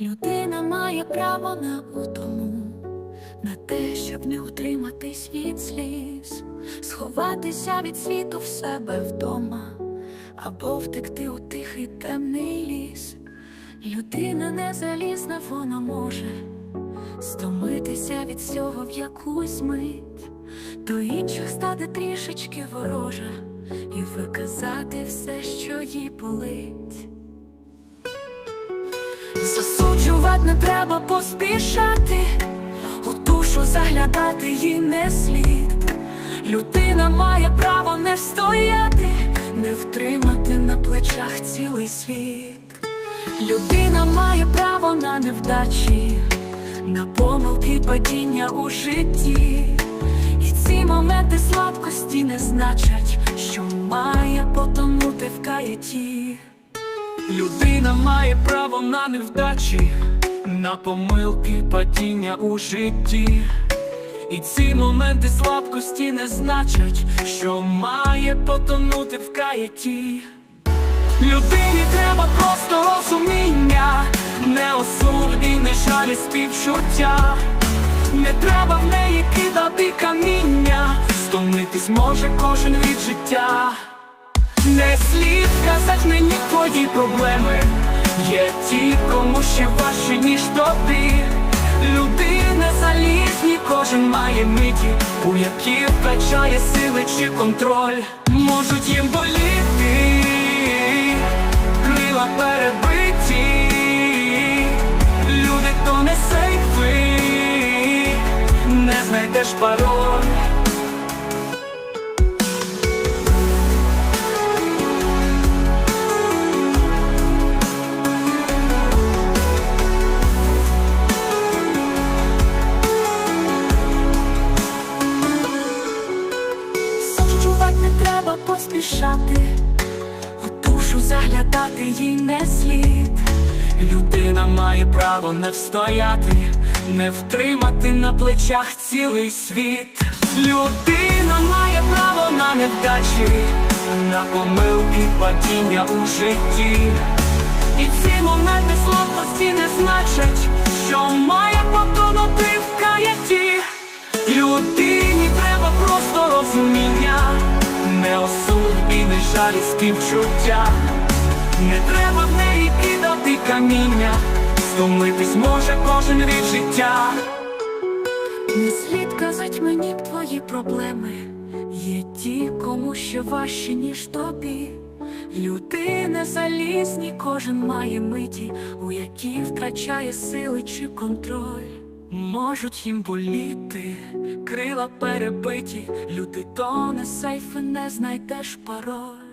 Людина має право на утому, на те, щоб не утриматись від сліз, сховатися від світу в себе вдома, або втекти у тихий темний ліс. Людина не залізна, вона може стомитися від всього в якусь мить, до інших стати трішечки ворожа і виказати все, що їй болить. Засуджувати не треба поспішати, у душу заглядати їй не слід. Людина має право не встояти, не втримати на плечах цілий світ. Людина має право на невдачі, на помилки падіння у житті. І ці моменти слабкості не значать, що має потонути в каяті. Людина має право на невдачі, на помилки, падіння у житті. І ці моменти слабкості не значать, що має потонути в каяті. Людині треба просто розуміння, не осуд і не жаль співчуття. Не треба в неї кидати каміння, стомитись може кожен від життя. Не слід казать мені твої проблеми. Є ті, кому ще важче, ніж тобі. Людина залізні, кожен має миті, у які втрачає сили чи контроль. Можуть їм боліти, крила перебиті. Люди то не сейфи, не знайдеш пароль. Поспішати, у душу заглядати їй не слід. Людина має право не встояти, не втримати на плечах цілий світ. Людина має право на невдачі, на помилки, падіння у житті. І ці моменти слабкості не і не жаль. Не треба в неї кидати каміння, стомитись може кожен від життя. Не слід казать мені б твої проблеми. Є ті, кому ще важче, ніж тобі. Людина залізні, кожен має миті, у які втрачає сили чи контроль. Можуть їм боліти, Крила перебиті, люди то не сейфи, не знайдеш пароль.